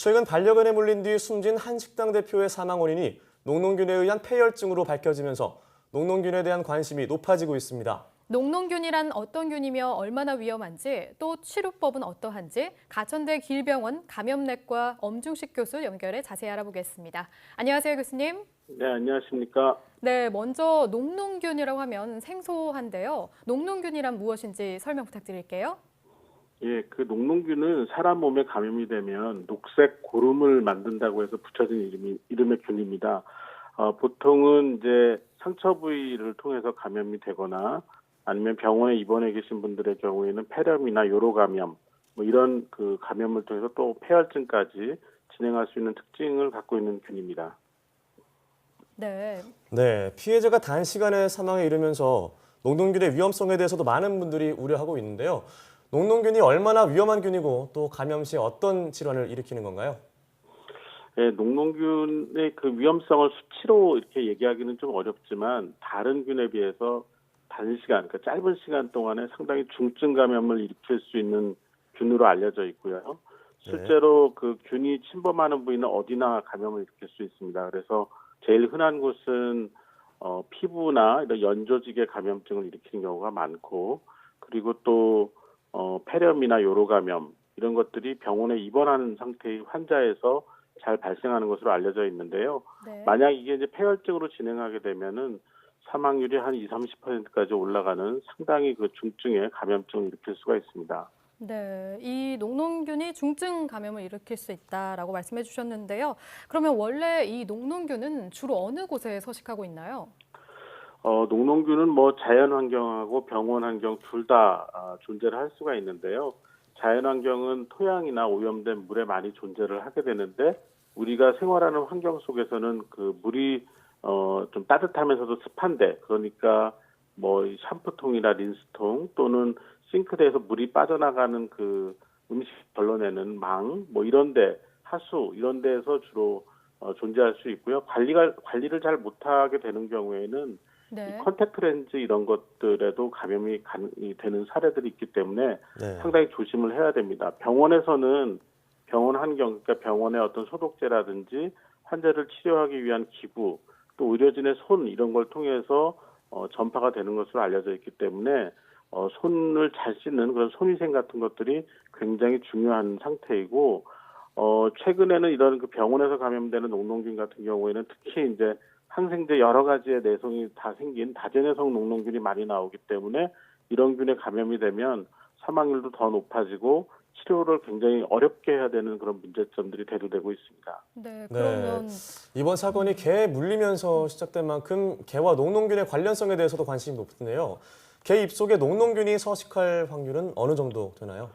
최근 반려견에 물린 뒤 숨진 한 식당 대표의 사망 원인이 녹농균에 의한 폐혈증으로 밝혀지면서 녹농균에 대한 관심이 높아지고 있습니다. 녹농균이란 어떤 균이며 얼마나 위험한지 또 치료법은 어떠한지 가천대 길병원 감염내과 엄중식 교수 연결해 자세히 알아보겠습니다. 안녕하세요 교수님. 네, 안녕하십니까. 네, 먼저 녹농균이라고 하면 생소한데요. 녹농균이란 무엇인지 설명 부탁드릴게요. 예, 그 녹농균은 사람 몸에 감염이 되면 녹색 고름을 만든다고 해서 붙여진 이름이, 이름의 균입니다. 어, 보통은 이제 상처 부위를 통해서 감염이 되거나 아니면 병원에 입원해 계신 분들의 경우에는 폐렴이나 요로 감염 뭐 이런 그 감염을 통해서 또 폐혈증까지 진행할 수 있는 특징을 갖고 있는 균입니다. 네, 네, 피해자가 단시간에 사망에 이르면서 녹농균의 위험성에 대해서도 많은 분들이 우려하고 있는데요. 녹농균이 얼마나 위험한 균이고 또 감염 시 어떤 질환을 일으키는 건가요? 예, 녹농균의 그 위험성을 수치로 이렇게 얘기하기는 좀 어렵지만 다른 균에 비해서 단시간, 그러니까 짧은 시간 동안에 상당히 중증 감염을 일으킬 수 있는 균으로 알려져 있고요. 실제로 그 균이 침범하는 부위는 어디나 감염을 일으킬 수 있습니다. 그래서 제일 흔한 곳은 어, 피부나 이런 연조직의 감염증을 일으키는 경우가 많고 그리고 또 어, 폐렴이나 요로 감염 이런 것들이 병원에 입원하는 상태의 환자에서 잘 발생하는 것으로 알려져 있는데요. 네. 만약 이게 이제 폐혈증으로 진행하게 되면은 사망률이 한 20, 30%까지 올라가는 상당히 그 중증의 감염증을 일으킬 수가 있습니다. 네, 이 녹농균이 중증 감염을 일으킬 수 있다라고 말씀해 주셨는데요. 그러면 원래 이 녹농균은 주로 어느 곳에 서식하고 있나요? 어, 녹농균은 뭐 자연 환경하고 병원 환경 둘다 존재를 할 수가 있는데요. 자연 환경은 토양이나 오염된 물에 많이 존재를 하게 되는데 우리가 생활하는 환경 속에서는 그 물이 어, 좀 따뜻하면서도 습한데 그러니까 뭐이 샴푸통이나 린스통 또는 싱크대에서 물이 빠져나가는 그 음식 걸러내는 망 뭐 이런데 하수 이런 데에서 주로 어, 존재할 수 있고요. 관리가 관리를 잘 못하게 되는 경우에는 네. 이 컨택트 렌즈 이런 것들에도 감염이 가능이 되는 사례들이 있기 때문에 네. 상당히 조심을 해야 됩니다. 병원에서는 병원 환경, 그러니까 병원의 어떤 소독제라든지 환자를 치료하기 위한 기구, 또 의료진의 손 이런 걸 통해서 어, 전파가 되는 것으로 알려져 있기 때문에 어, 손을 잘 씻는 그런 손위생 같은 것들이 굉장히 중요한 상태이고 어, 최근에는 이런 그 병원에서 감염되는 녹농균 같은 경우에는 특히 이제 항생제 여러 가지의 내성이 다 생긴 다제내성 녹농균이 많이 나오기 때문에 이런 균에 감염이 되면 사망률도 더 높아지고 치료를 굉장히 어렵게 해야 되는 그런 문제점들이 대두되고 있습니다. 네, 그러면 이번 사건이 개에 물리면서 시작된 만큼 개와 녹농균의 관련성에 대해서도 관심이 높은데요. 개 입속에 녹농균이 서식할 확률은 어느 정도 되나요?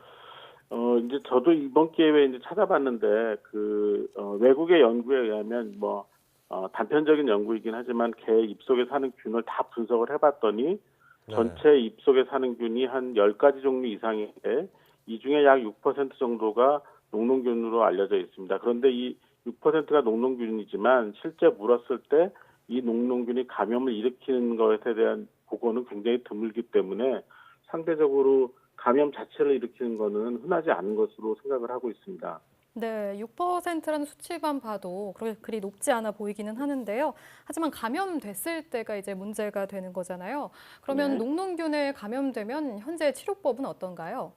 어, 이제 저도 이번 기회에 이제 찾아봤는데, 그, 어, 외국의 연구에 의하면 뭐, 어, 단편적인 연구이긴 하지만 개 입속에 사는 균을 다 분석을 해봤더니, 네. 전체 입속에 사는 균이 한 10가지 종류 이상인데, 이 중에 약 6% 정도가 녹농균으로 알려져 있습니다. 그런데 이 6%가 녹농균이지만 실제 물었을 때이 녹농균이 감염을 일으키는 것에 대한 보고는 굉장히 드물기 때문에 상대적으로 감염 자체를 일으키는 것은 흔하지 않은 것으로 생각을 하고 있습니다. 네, 6%라는 수치만 봐도 그렇게 그리 높지 않아 보이기는 하는데요. 하지만 감염됐을 때가 이제 문제가 되는 거잖아요. 그러면 네. 녹농균에 감염되면 현재 치료법은 어떤가요?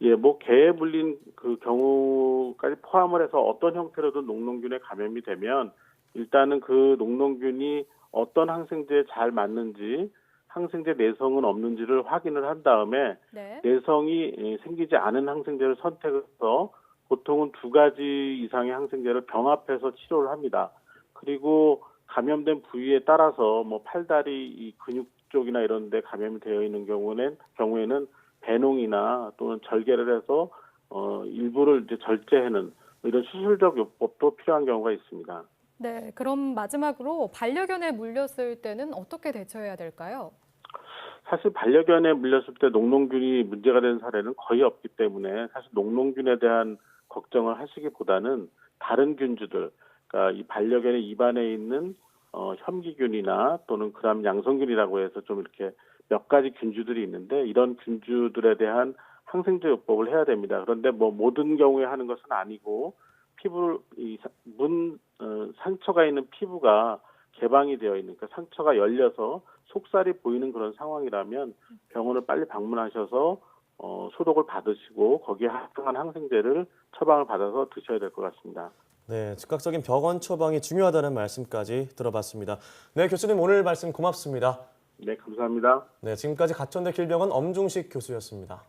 예, 뭐 개에 물린 그 경우까지 포함을 해서 어떤 형태로든 녹농균에 감염이 되면 일단은 그 녹농균이 어떤 항생제에 잘 맞는지 항생제 내성은 없는지를 확인을 한 다음에 네. 내성이 예, 생기지 않은 항생제를 선택해서 보통은 두 가지 이상의 항생제를 병합해서 치료를 합니다. 그리고 감염된 부위에 따라서 뭐 팔다리 이 근육 쪽이나 이런 데 감염이 되어 있는 경우는 경우에는 배농이나 또는 절개를 해서 어 일부를 이제 절제하는 이런 수술적 요법도 필요한 경우가 있습니다. 네, 그럼 마지막으로 반려견에 물렸을 때는 어떻게 대처해야 될까요? 사실 반려견에 물렸을 때 녹농균이 문제가 되는 사례는 거의 없기 때문에 사실 녹농균에 대한 걱정을 하시기보다는 다른 균주들, 그러니까 이 반려견의 입안에 있는 어, 현기균이나 또는 그다음 양성균이라고 해서 좀 이렇게 몇 가지 균주들이 있는데 이런 균주들에 대한 항생제 요법을 해야 됩니다. 그런데 뭐 모든 경우에 하는 것은 아니고 피부 이문 어, 상처가 있는 피부가 개방이 되어 있는 그 상처가 열려서 속살이 보이는 그런 상황이라면 병원을 빨리 방문하셔서 어, 소독을 받으시고 거기에 합당한 항생제를 처방을 받아서 드셔야 될 것 같습니다. 네, 즉각적인 병원 처방이 중요하다는 말씀까지 들어봤습니다. 네, 교수님 오늘 말씀 고맙습니다. 네, 감사합니다. 네, 지금까지 가천대 길병원 엄중식 교수였습니다.